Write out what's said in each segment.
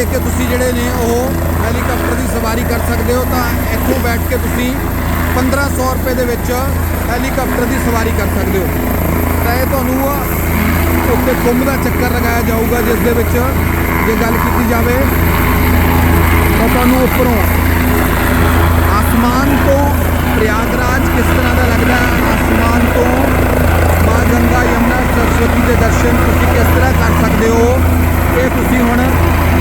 ਦੇ ਕੇ ਤੁਸੀਂ ਜਿਹੜੇ ਨੇ ਉਹ ਹੈਲੀਕਾਪਟਰ ਦੀ ਸਵਾਰੀ ਕਰ ਸਕਦੇ ਹੋ ਤਾਂ ਇੱਥੋਂ ਬੈਠ ਕੇ ਤੁਸੀਂ 1500 ਰੁਪਏ ਦੇ ਵਿੱਚ ਹੈਲੀਕਾਪਟਰ ਦੀ ਸਵਾਰੀ ਕਰ ਸਕਦੇ ਹੋ। ਤਾਂ ਇਹ ਤੁਹਾਨੂੰ ਉੱਤੇ ਕੁੰਭ ਦਾ ਚੱਕਰ ਲਗਾਇਆ ਜਾਊਗਾ ਜਿਸ ਦੇ ਵਿੱਚ ਜੇ ਗੱਲ ਕੀਤੀ ਜਾਵੇ ਤਾਂ ਤੁਹਾਨੂੰ ਉੱਪਰੋਂ ਆਸਮਾਨ ਤੋਂ ਪ੍ਰਯਾਗਰਾਜ ਕਿਸ ਤਰ੍ਹਾਂ ਦਾ ਲੱਗਦਾ ਹੈ? ਆਸਮਾਨ ਤੋਂ ਮਾਂ ਗੰਗਾ, ਯਮੁਨਾ, ਸਰਸਵਤੀ ਦੇ ਦਰਸ਼ਨ ਤੁਸੀਂ ਕਿਸ ਤਰ੍ਹਾਂ ਕਰ ਸਕਦੇ ਹੋ? ਇਹ ਤੁਸੀਂ ਹੁਣ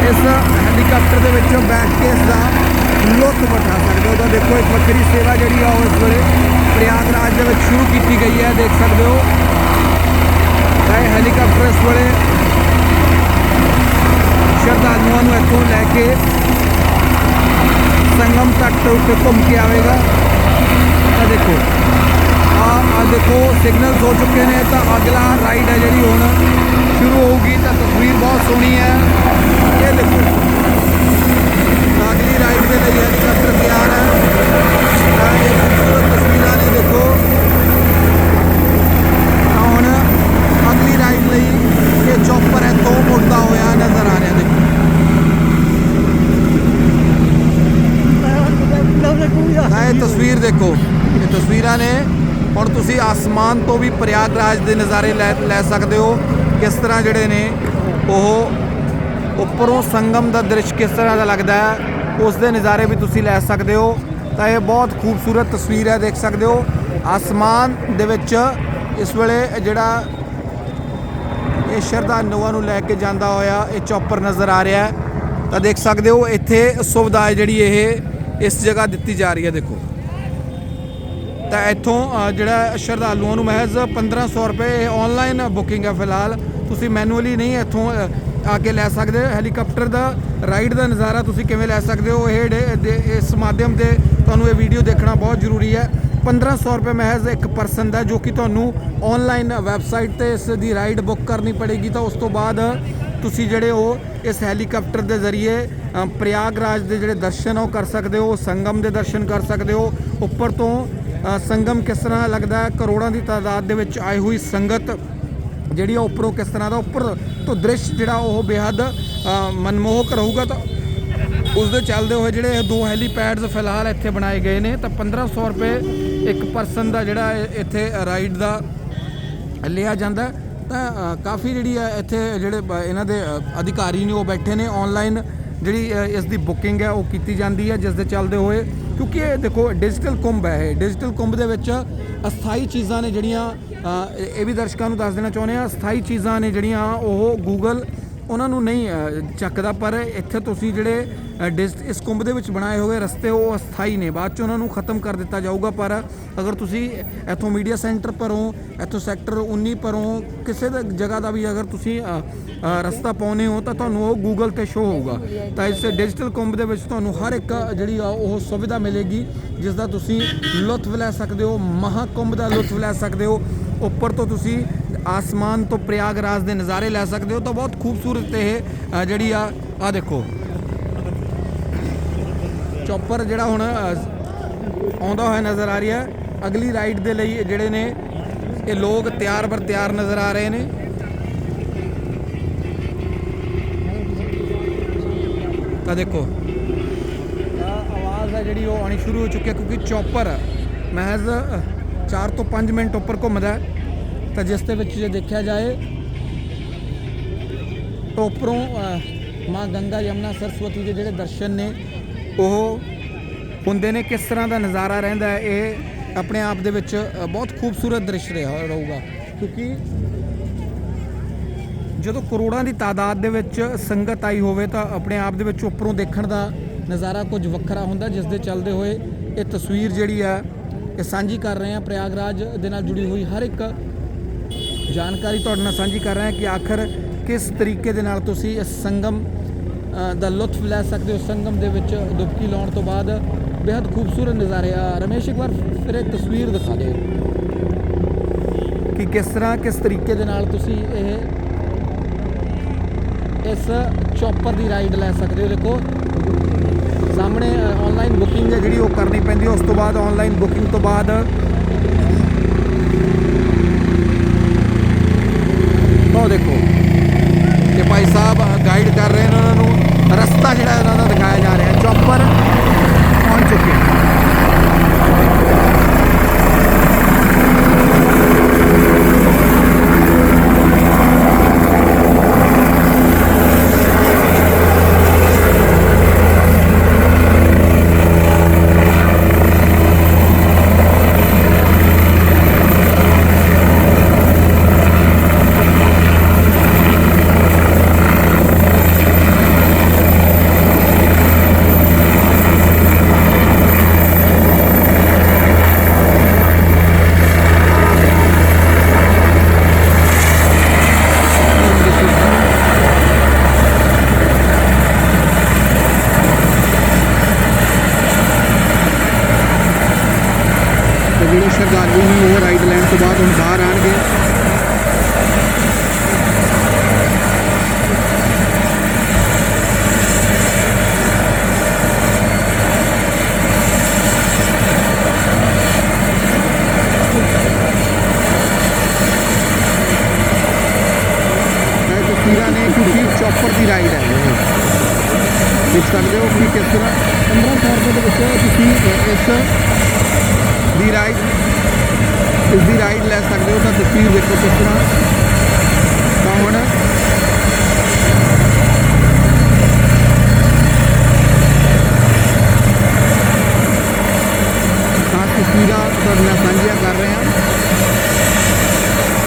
ਇਸ ਹੈਲੀਕਾਪਟਰ ਦੇ ਵਿੱਚੋਂ ਬੈਠ ਕੇ ਇਸ ਦਾ ਲੁਤਫ ਉਠਾ ਸਕਦੇ ਹੋ। ਤਾਂ ਦੇਖੋ, ਇੱਕ ਵੱਖਰੀ ਸੇਵਾ ਜਿਹੜੀ ਆ ਉਹ ਇਸ ਵੇਲੇ ਪ੍ਰਯਾਗਰਾਜ ਦੇ ਵਿੱਚ ਸ਼ੁਰੂ ਕੀਤੀ ਗਈ ਹੈ, ਦੇਖ ਸਕਦੇ ਹੋ। ਤਾਂ ਇਹ ਹੈਲੀਕਾਪਟਰ ਇਸ ਵੇਲੇ ਸ਼ਰਧਾਲੂਆਂ ਨੂੰ ਇੱਥੋਂ ਲੈ ਕੇ ਸੰਗਮ ਤੱਕ ਤੋਂ ਉੱਤੇ ਘੁੰਮ ਕੇ ਆਵੇਗਾ। ਤਾਂ ਦੇਖੋ, ਆ ਆ ਦੇਖੋ ਸਿਗਨਲਸ ਹੋ ਚੁੱਕੇ ਨੇ। ਤਾਂ ਅਗਲਾ ਰਾਈਡ ਹੈ ਜਿਹੜੀ ਹੁਣ ਸ਼ੁਰੂ ਹੋਊਗੀ ਤਾਂ ਤਸਵੀਰ ਬਹੁਤ ਸੋਹਣੀ ਹੈ। ਇਹ ਦੇਖੋ। ਅਗਲੀ ਰਾਈਡ ਦੇ ਲਈ ਹੈਲੀਕਾਪਟਰ ਤਿਆਰ ਹੈ। ਤਾਂ ਇਹ ਖੂਬਸੂਰਤ ਤਸਵੀਰਾਂ ਨੇ ਦੇਖੋ। ਤਾਂ ਹੁਣ ਅਗਲੀ ਰਾਈਡ ਲਈ ਇਹ ਚੌਪਰ ਹੈ ਤੋਂ ਮੁੜਦਾ ਹੋਇਆ ਨਜ਼ਰ ਆ ਰਿਹਾ ਦੇਖੋ। ਤਾਂ ਇਹ ਤਸਵੀਰ ਦੇਖੋ। ਇਹ ਤਸਵੀਰਾਂ ਨੇ। ਹੁਣ ਤੁਸੀਂ ਆਸਮਾਨ ਤੋਂ ਵੀ ਪ੍ਰਯਾਗਰਾਜ ਦੇ ਨਜ਼ਾਰੇ ਲੈ ਲੈ ਸਕਦੇ ਹੋ। ਕਿਸ ਤਰ੍ਹਾਂ ਜਿਹੜੇ ਨੇ ਉਹ ਉੱਪਰੋਂ ਸੰਗਮ ਦਾ ਦ੍ਰਿਸ਼ ਕਿਸ ਤਰ੍ਹਾਂ ਦਾ ਲੱਗਦਾ ਹੈ, ਉਸ ਦੇ ਨਜ਼ਾਰੇ ਵੀ ਤੁਸੀਂ ਲੈ ਸਕਦੇ ਹੋ। ਤਾਂ ਇਹ ਬਹੁਤ ਖੂਬਸੂਰਤ ਤਸਵੀਰ ਹੈ, ਦੇਖ ਸਕਦੇ ਹੋ। ਆਸਮਾਨ ਦੇ ਵਿੱਚ ਇਸ ਵੇਲੇ ਜਿਹੜਾ ਇਹ ਸ਼ਰਧਾਲੂਆਂ ਨੂੰ ਲੈ ਕੇ ਜਾਂਦਾ ਹੋਇਆ ਇਹ ਚੌਪਰ ਨਜ਼ਰ ਆ ਰਿਹਾ ਹੈ। ਤਾਂ ਦੇਖ ਸਕਦੇ ਹੋ, ਇੱਥੇ ਸੁਵਿਧਾ ਜਿਹੜੀ ਇਹ ਇਸ ਜਗ੍ਹਾ ਦਿੱਤੀ ਜਾ ਰਹੀ ਹੈ, ਦੇਖੋ। ਤਾਂ ਇੱਥੋਂ ਜਿਹੜਾ ਸ਼ਰਧਾਲੂਆਂ ਨੂੰ ਮਹਿਜ਼ 1500 ਰੁਪਏ ਆਨਲਾਈਨ ਬੁਕਿੰਗ ਹੈ ਫਿਲਹਾਲ। ਤੁਸੀਂ ਮੈਨੂਅਲੀ ਨਹੀਂ ਇੱਥੋਂ ਅ, ਆ ਕੇ ਲੈ ਸਕਦੇ। ਹੈਲੀਕਾਪਟਰ ਦਾ ਰਾਈਡ ਦਾ ਨਜ਼ਾਰਾ ਤੁਸੀਂ ਕਿਵੇਂ ਲੈ ਸਕਦੇ ਹੋ? ਇਹ ਡੇ- ਦੇ- ਇਸ ਮਾਧਿਅਮ ਤੇ ਤੁਹਾਨੂੰ ਇਹ ਵੀਡੀਓ ਦੇਖਣਾ ਬਹੁਤ ਜ਼ਰੂਰੀ ਹੈ। 1500 ਰੁਪਏ ਮਹਿਜ਼ ਇੱਕ ਪਰਸਨ ਦਾ ਜੋ ਕਿ ਤੁਹਾਨੂੰ ਆਨਲਾਈਨ ਵੈਬਸਾਈਟ ਤੇ ਇਸ ਦੀ ਰਾਈਡ ਬੁੱਕ ਕਰਨੀ ਪੜੇਗੀ। ਤਾਂ ਉਸ ਤੋਂ ਬਾਅਦ ਤੁਸੀਂ ਜਿਹੜੇ ਉਹ ਇਸ ਹੈਲੀਕਾਪਟਰ ਦੇ ਜ਼ਰੀਏ ਅ, ਪ੍ਰਯਾਗਰਾਜ ਦੇ ਜਿਹੜੇ ਦਰਸ਼ਨ ਉਹ ਕਰ ਸਕਦੇ ਹੋ ਸੰਗਮ ਦੇ ਦਰਸ਼ਨ ਕਰ ਸਕਦੇ ਹੋ। ਉੱਪਰ ਤੋਂ ਸੰਗਮ ਕਿਸ ਤਰ੍ਹਾਂ ਲੱਗਦਾ ਕਰੋੜਾਂ ਦੀ ਤਾਦਾਦ ਦੇ ਵਿੱਚ ਆਈ ਹੋਈ ਸੰਗਤ ਜਿਹੜੀ ਆ ਉੱਪਰੋਂ ਕਿਸ ਤਰ੍ਹਾਂ ਦਾ ਉੱਪਰ ਤੋਂ ਦ੍ਰਿਸ਼ ਜਿਹੜਾ ਉਹ ਬੇਹੱਦ ਮਨਮੋਹਕ ਰਹੂਗਾ ਤਾਂ ਉਸ ਦੇ ਚੱਲਦੇ ਹੋਏ ਜਿਹੜੇ ਦੋ ਹੈਲੀਪੈਡਸ ਫਿਲਹਾਲ ਇੱਥੇ ਬਣਾਏ ਗਏ ਨੇ, ਤਾਂ 1500 ਰੁਪਏ ਇੱਕ ਪਰਸਨ ਦਾ ਜਿਹੜਾ ਇੱਥੇ ਰਾਈਡ ਦਾ ਲਿਆ ਜਾਂਦਾ ਤਾਂ ਕਾਫੀ ਜਿਹੜੀ ਹੈ ਇੱਥੇ ਜਿਹੜੇ ਇਹਨਾਂ ਦੇ ਅਧਿਕਾਰੀ ਨੇ ਉਹ ਬੈਠੇ ਨੇ ਆਨਲਾਈਨ ਜਿਹੜੀ ਇਸ ਦੀ ਬੁਕਿੰਗ ਹੈ ਉਹ ਕੀਤੀ ਜਾਂਦੀ ਹੈ ਜਿਸ ਦੇ ਚੱਲਦੇ ਹੋਏ, ਕਿਉਂਕਿ ਇਹ ਦੇਖੋ ਡਿਜੀਟਲ ਕੁੰਭ ਹੈ ਇਹ। ਡਿਜੀਟਲ ਕੁੰਭ ਦੇ ਵਿੱਚ ਅਸਥਾਈ ਚੀਜ਼ਾਂ ਨੇ ਜਿਹੜੀਆਂ ਇਹ ਵੀ ਦਰਸ਼ਕਾਂ ਨੂੰ ਦੱਸ ਦੇਣਾ ਚਾਹੁੰਦੇ ਆ ਅਸਥਾਈ ਚੀਜ਼ਾਂ ਨੇ ਜਿਹੜੀਆਂ ਉਹ ਗੂਗਲ ਉਹਨਾਂ ਨੂੰ ਨਹੀਂ ਚੱਕਦਾ ਪਰ ਇੱਥੇ ਤੁਸੀਂ ਜਿਹੜੇ ਅ, ਇਸ ਕੁੰਭ ਦੇ ਵਿੱਚ ਬਣਾਏ ਹੋਏ ਰਸਤੇ ਉਹ ਅਸਥਾਈ ਨੇ ਬਾਅਦ ਚ ਉਹਨਾਂ ਨੂੰ ਖਤਮ ਕਰ ਦਿੱਤਾ ਜਾਊਗਾ ਪਰ ਅਗਰ ਤੁਸੀਂ ਇੱਥੋਂ ਮੀਡੀਆ ਸੈਂਟਰ ਪਰੋਂ ਇੱਥੋਂ ਸੈਕਟਰ 19 ਪਰੋਂ ਕਿਸੇ ਦਾ ਜਗ੍ਹਾ ਦਾ ਵੀ ਅਗਰ ਤੁਸੀਂ ਰਸਤਾ ਪਾਉਨੇ ਹੋ ਤਾਂ ਤੁਹਾਨੂੰ ਉਹ ਗੂਗਲ ਤੇ ਸ਼ੋ ਹੋਊਗਾ। ਤਾਂ ਇਸ ਡਿਜੀਟਲ ਕੁੰਭ ਦੇ ਵਿੱਚ ਤੁਹਾਨੂੰ ਹਰ ਇੱਕ ਜਿਹੜੀ ਆ ਉਹ ਸੁਵਿਧਾ ਮਿਲੇਗੀ ਜਿਸ ਦਾ ਤੁਸੀਂ ਲੁਤਫ ਲੈ ਸਕਦੇ ਹੋ ਮਹਾਕੁੰਭ ਦਾ ਲੁਤਫ ਲੈ ਸਕਦੇ ਹੋ। ਉੱਪਰ ਤੋਂ ਤੁਸੀਂ ਆਸਮਾਨ ਤੋਂ ਪ੍ਰਯਾਗਰਾਜ ਦੇ ਨਜ਼ਾਰੇ ਲੈ ਸਕਦੇ ਹੋ ਤਾਂ ਬਹੁਤ ਖੂਬਸੂਰਤ ਇਹ ਜਿਹੜੀ ਆ ਆ ਦੇਖੋ। ਚੌਪਰ ਜਿਹੜਾ ਹੁਣ ਆਉਂਦਾ ਹੋਇਆ ਨਜ਼ਰ ਆ ਰਿਹਾ ਅਗਲੀ ਰਾਈਡ ਦੇ ਲਈ ਜਿਹੜੇ ਨੇ, ਇਹ ਲੋਕ ਤਿਆਰ ਬਰ ਤਿਆਰ ਨਜ਼ਰ ਆ ਰਹੇ ਨੇ। ਤਾਂ ਦੇਖੋ। ਆਵਾਜ਼ ਆ ਜਿਹੜੀ ਉਹ ਆਣੀ ਸ਼ੁਰੂ ਹੋ ਚੁੱਕੀ ਹੈ ਕਿਉਂਕਿ ਚੌਪਰ ਮਹਿਜ਼ 4 ਤੋਂ 5 ਮਿੰਟ ਉੱਪਰ ਘੁੰਮਦਾ ਤਾਂ ਜਿਸ ਦੇ ਵਿੱਚ ਜੇ ਦੇਖਿਆ ਜਾਏ, ਟੋਪਰੋਂ ਮਾਂ ਗੰਗਾ ਯਮਨਾ ਸਰਸਵਤੀ ਦੇ ਜਿਹੜੇ ਦਰਸ਼ਨ ਨੇ, ਉਹ ਹੁੰਦੇ ਨੇ ਕਿਸ ਤਰ੍ਹਾਂ ਦਾ ਨਜ਼ਾਰਾ ਰਹਿੰਦਾ ਹੈ, ਇਹ ਆਪਣੇ ਆਪ ਦੇ ਵਿੱਚ ਬਹੁਤ ਖੂਬਸੂਰਤ ਦ੍ਰਿਸ਼ ਰਿਹਾ ਰਹੂਗਾ। ਕਿਉਂਕਿ ਜਦੋਂ ਕਰੋੜਾਂ ਦੀ ਤਾਦਾਦ ਦੇ ਵਿੱਚ ਸੰਗਤ ਆਈ ਹੋਵੇ, ਤਾਂ ਆਪਣੇ ਆਪ ਦੇ ਵਿੱਚ ਉੱਪਰੋਂ ਦੇਖਣ ਦਾ ਨਜ਼ਾਰਾ ਕੁਝ ਵੱਖਰਾ ਹੁੰਦਾ, ਜਿਸ ਦੇ ਚੱਲਦੇ ਹੋਏ ਇਹ ਤਸਵੀਰ ਜਿਹੜੀ ਆ ਇਹ ਸਾਂਝੀ ਕਰ ਰਹੇ ਹਾਂ ਪ੍ਰਯਾਗਰਾਜ ਦੇ ਨਾਲ ਜੁੜੀ ਹੋਈ ਹਰ ਇੱਕ ਜਾਣਕਾਰੀ ਤੁਹਾਡੇ ਨਾਲ ਸਾਂਝੀ ਕਰ ਰਹੇ ਹਾਂ ਕਿ ਆਖਰ ਕਿਸ ਤਰੀਕੇ ਦੇ ਨਾਲ ਤੁਸੀਂ ਇਸ ਸੰਗਮ ਦਾ ਲੁਤਫ ਲੈ ਸਕਦੇ ਹੋ? ਸੰਗਮ ਦੇ ਵਿੱਚ ਡੁਬਕੀ ਲਾਉਣ ਤੋਂ ਬਾਅਦ ਬੇहद ਖੂਬਸੂਰਤ ਨਜ਼ਾਰੇ ਆ। ਰਮੇਸ਼, ਇੱਕ ਵਾਰ ਫਿਰ ਇਹ ਤਸਵੀਰ ਦਿਖਾ ਦਿਓ। ਕਿ ਕਿਸ ਤਰ੍ਹਾਂ, ਕਿਸ ਤਰੀਕੇ ਦੇ ਨਾਲ ਤੁਸੀਂ ਇਹ, ਇਸ ਚੌਪਰ ਦੀ ਰਾਈਡ ਲੈ ਸਕਦੇ ਹੋ? ਦੇਖੋ ਸਾਹਮਣੇ ਆਨਲਾਈਨ ਬੁਕਿੰਗ ਹੈ ਜਿਹੜੀ ਉਹ ਕਰਨੀ ਪੈਂਦੀ ਹੈ। ਉਸ ਤੋਂ ਬਾਅਦ ਆਨਲਾਈਨ ਬੁਕਿੰਗ ਤੋਂ ਬਾਅਦ ਉਹ ਦੇਖੋ ਕਿ ਭਾਈ ਸਾਹਿਬ ਗਾਈਡ ਕਰ ਰਹੇ ਨੇ ਉਹਨਾਂ ਨੂੰ ਰਸਤਾ ਜਿਹੜੇ ਸ਼ਰਧਾਲੂ ਨੇ ਉਹ ਰਾਈਡ ਲੈਣ ਤੋਂ ਬਾਅਦ ਹੁਣ ਬਾਹਰ ਆਣਗੇ ਇਹ ਤਸਵੀਰਾਂ ਨੇ ਕਿਉਂਕਿ ਚੌਪਰ ਦੀ ਰਾਈਡ ਹੈ। ਦੇਖ ਸਕਦੇ ਹੋ ਕਿ ਕਿਸ ਤਰ੍ਹਾਂ 1500 ਰੁਪਏ ਦੇ ਵਿੱਚ ਤੁਸੀਂ ਇਸ ਦੀ ਰਾਈਡ ਇਸ ਦੀ ਰਾਈਡ ਲੈ ਸਕਦੇ ਹੋ ਤਾਂ ਤਸਵੀਰ ਦੇਖੋ ਕਿਸ ਤਰ੍ਹਾਂ।